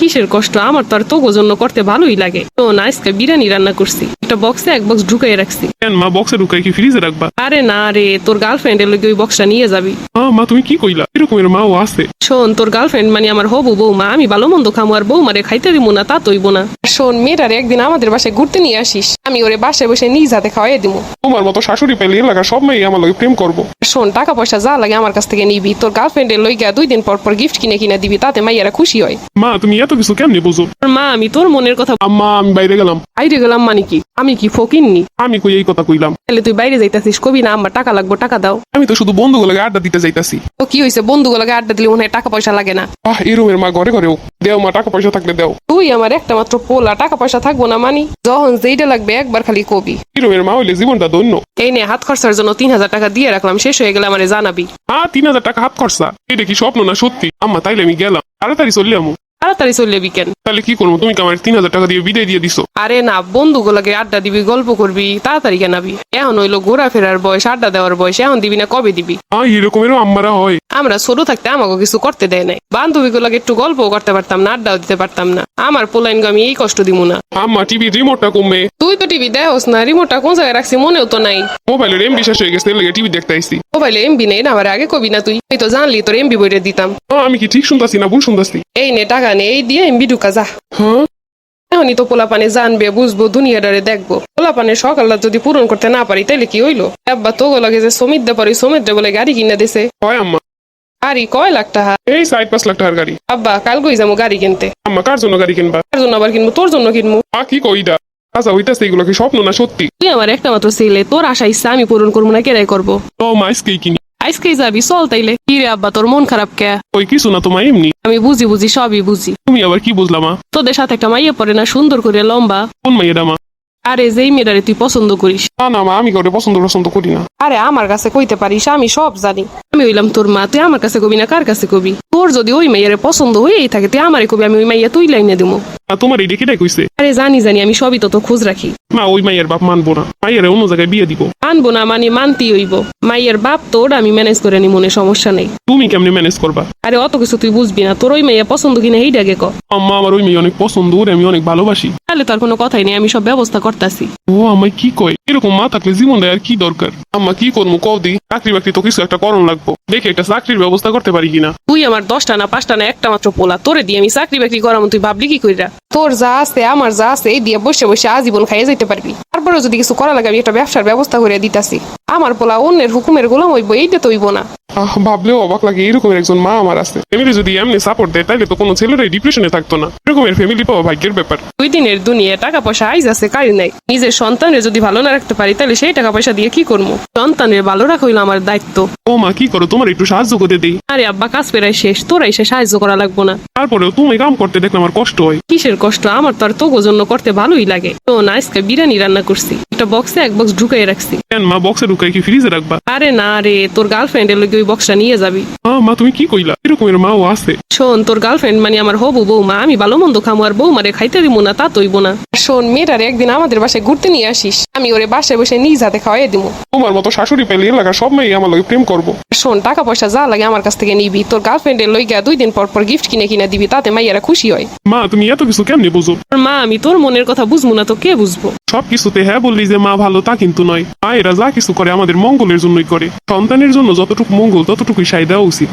কিসের কষ্ট? আমার তো আর তোগো জন্য করতে ভালোই লাগে। তো না আজকে বিরিয়ানি রান্না করছি। একটা বক্সে এক বক্স ঢুকাই রাখছি। কেন মা বক্সে ঢুকাই কি ফ্রিজে রাখবা? আরে না রে তোর গার্লফ্রেন্ডের লগে ওই বক্সটা নিয়ে যাবি। মা তুমি কি কইলা? এরকমের মাও আছে। শোন তোর গার্লফ্রেন্ড মানে আমার হবু বৌমা। আমি ভালো মন্দ খামো আর বৌমারে খাইতে দিব না তা তৈব না। শোন মেয়েটারে একদিন আমাদের বাসায় ঘুরতে নিয়ে আসিস। আমি ওরে বাসায় বসে নিজ হাতে খাওয়াই দিব তোমার মতো শাশুড়ি পেলে এলাকার সব মেয়ে আমার লগে প্রেম করব। শোন টাকা পয়সা যা লাগে আমার কাছ থেকে নিবি। তোর গার্লফ্রেন্ডের লইগা দুই দিন পর পর গিফট কিনে কিনে দিবি তাতে মাইয়ারা খুশি হয়। মা তুমি এত কিছু কেমনে বুঝো? মা আমি তোর মনের কথা আম্মা আমি বাইরে গেলাম। বাইরে গেলাম মানে কি? আমি কি ফকিননি? আমি কই এই কথা কইলাম? তাহলে তুই বাইরে যাইতাছিস কবি না? আমার টাকা লাগবো টাকা দাও। আমি তো শুধু বন্ধুগুলোকে আড্ডা দিতে যাইতাছি। তো কি হয়েছে বন্ধুগুলোকে আড্ডা দিলে মনে হয় টাকা পয়সা লাগে না। আহ এই রুমের মা ঘরে ঘরেও দেও মা টাকা পয়সা থাকলে দেও। তুই আমার একটা মাত্র পোলা টাকা পয়সা থাকব না মানি। যখন যেইটা লাগবে একবার খালি কবি। এই রুমের মা হইলে জীবনটা ধন্য। এই নে হাত খরচার জন্য তিন হাজার টাকা দিয়ে রাখলাম শেষ হয়ে গেলে আমারে জানাবি। আহ তিন হাজার টাকা হাত খরচা? এটা কি স্বপ্ন না সত্যি? আম্মা তাইলে আমি গেলাম। তাড়াতাড়ি চললে আমু। তাড়াতাড়ি চললে বিকেন তাহলে কি করব? তুমি আমার তিন হাজার টাকা দিয়ে বিদায় দিয়ে দিছো? আরে না বন্ধুগুলোকে আড্ডা দিবি গল্প করবি তাড়াতাড়ি কেনাবি। এখন হইল ঘোরাফেরার বয়স আড্ডা দেওয়ার বয়স এখন দিবি না কবে দিবি? এরকমেরও আম্মারা হয়। আমরা ছোট থাকতে আমাকে কিছু করতে দেয় নাই। বান্ধবীগুলোকে একটু গল্পও করতে পারতাম না আড্ডাও দিতে পারতাম না। আমার পোলাইন আমি এই কষ্ট দিব না। আম্মা টিভি রিমোটটা কমে তুই তো টিভি দেহস না রিমোটটা কোন জায়গায় রাখছি মনেও তো নাই। মোবাইলের এম বিশ্বাস হয়ে গেছে লেগে টিভি দেখতে আইসি মোবাইলে এমবি নেই না আমার আগে কবি না তুই? তুই তো জানলি তোর এমবি বইটা দিতাম। আমি কি ঠিক শুনতাছি না ভুল শুনতাছি? এই নে টাকা নে এই দিয়ে এমবি ঢুকা যা। হ্যাঁ এখনই তো পোলাপানে জানবে বুঝব দুনিয়াটারে দেখব। পোলা পোলাপানে সকালটা যদি পূরণ করতে না পারি তাইলে কি হইল? আব্বা তো লাগে যে সমিত দে পারি সমিত বলে গাড়ি কিনে দিছে। হয় আম্মা। গাড়ি কয় লাখ টাকা এই সাইড পাঁচ লাখ টাকার গাড়ি। আব্বা কাল গই যাব গাড়ি কিনতে? আম্মা কার জন্য গাড়ি কিনবা? তার জন্য আবার কিনবো? তোর জন্য কিনবো? আ কি কইটা আচ্ছা হইতাছে এগুলো কি স্বপ্ন না সত্যি? তুই আমার একটা মাত্র ছেলে তোর আশা ইচ্ছা আমি পূরণ করব না কেরাই করব? ও মাইসকেই কিনি। আজকেই যাবি চল তাইলে কি রে আব্বা তোর মন খারাপ কে ওই কিছু না তোমার এমনি আমি বুঝি বুঝি সবই বুঝি তুমি আবার কি বুঝলামা তোদের সাথে একটা মাইয়া পড়ে না সুন্দর করে লম্বা কোন মাইয়েরা মা আরে যেই মেয়েটারে তুই পছন্দ করিস না না মা আমি কাউকে পছন্দ পছন্দ করি না আরে আমার কাছে কইতে পারিস আমি সব জানি আমি হইলাম তোর মা তুই আমার কাছে কবি না কার কাছে কবি তোর যদি ওই মাইয়ারে পছন্দ হয়েই থাকে তুই আমারে কবি আমি ওই মাইয়া তুই লাইনে দিবো তোমার এই ডেকে কইছে আরে জানি জানি আমি সবই তো তো খোঁজ রাখি। না ওই মাইয়ের বাপ মানবো না। মাইয়ের অন্য জায়গায় বিয়ে দিব। মানবো না মানে মানতেই হইব। মাইয়ের বাপ তোর আমি ম্যানেজ করে নি মনে সমস্যা নেই। তুমি কেমনে ম্যানেজ করবা? আরে অত কিছু তুই বুঝবি না। তোর ওই মাইয়া পছন্দ কিনা এই ডাকে ক। আম্মা আমার ওই মেয়ে অনেক পছন্দ ওর আমি অনেক ভালোবাসি। তাহলে তার কোনো কথাই নেই আমি সব ব্যবস্থা করতেছি। ও আমায় কি কয়? এরকম মা থাকলে জীবনটা আর কি দরকার? আম্মা কি করব কও দি। চাকরি বাকরি তো কিছু একটা করণ লাগবো। দেখে একটা চাকরির ব্যবস্থা করতে পারি কিনা। তুই আমার দশটা না পাঁচটা না একটা মাত্র পোলা। তোরে দিয়ে আমি চাকরি বাকরি করাম তুই ভাবলি কি কইরা? তোর যা আছে আমার যা আছে এই দিয়ে বসে বসে আজীবন খাইয়ে যেতে পারবি। তারপরে যদি কিছু করা লাগে আমি একটা ব্যবসার ব্যবস্থা করে দিতাছি। আমার পোলা অন্যের হুকুমের গোলাম হইব এইটা তো হইব না। আহ ভাবলেও অবাক লাগে এরকমের একজন মা আমার আছে। ফ্যামিলি যদি এমনি সাপোর্ট দেয় তাহলে তো কোনো ছেলেরাই ডিপ্রেশনে থাকতো না। এরকমের ফ্যামিলি পাওয়া ভাগ্যের ব্যাপার। দুই দিনের দুনিয়া টাকা পয়সা আইজ আছে কাজ নাই। নিজের সন্তানের যদি ভালো না রাখতে পারি তাহলে সেই টাকা পয়সা দিয়ে কি করব? সন্তানের ভালো রাখা হইল আমার দায়িত্ব। ও মা কি করো? তোমার একটু সাহায্য করতে দেই। আরে আব্বা কাজ পেরাই শেষ। তোরা এসে সাহায্য করা লাগবো না। তারপরেও তুমি কাম করতে দেখলে আমার কষ্ট হয়। কিসের কষ্ট? আমার তো আর তোগো জন্য করতে ভালোই লাগে। তো না আজকে বিরিয়ানি রান্না করছি। একটা বক্সে এক বক্স ঢুকাই রাখছি। কেন? মা বক্সে ঢুকাই কি ফ্রিজে রাখবা? আরে না রে তোর গার্লফ্রেন্ডের লগে ওই বক্সটা নিয়ে যাবি। আহ মা তুমি কি কইলা? এরকমের মাও আছে। শোন তোর গার্লফ্রেন্ড মানে আমার হবু বৌমা আমি ভালো মন্দ খামো আর বৌমারে খাইতে দিব না তা তৈব না। শোন মেয়েটারে একদিন আমাদের বাসায় ঘুরতে নিয়ে আসিস আমি ওরে বাসায় বসে নিজ হাতে খাওয়াই দিব তোমার মতো শাশুড়ি পেলে এলাকার সব মেয়ে আমার লগে প্রেম করব। শোন টাকা পয়সা যা লাগে আমার কাছ থেকে নিবি। তোর গার্লফ্রেন্ডের লইগা দুই দিন পর পর গিফট কিনে কিনে দিবি তাতে মাইয়ারা খুশি হয়। মা তুমি এত কিছু কেমনে বুঝো? মা আমি তোর মনের কথা বুঝব না তো কে বুঝব? সব কিছুতে হ্যাঁ বললি যে মা ভালো তা কিন্তু নয়। মা এরা যা কিছু করে আমাদের মঙ্গলের জন্যই করে। সন্তানের জন্য যতটুকু মঙ্গল, ততটুকুই সাই দেওয়া উচিত।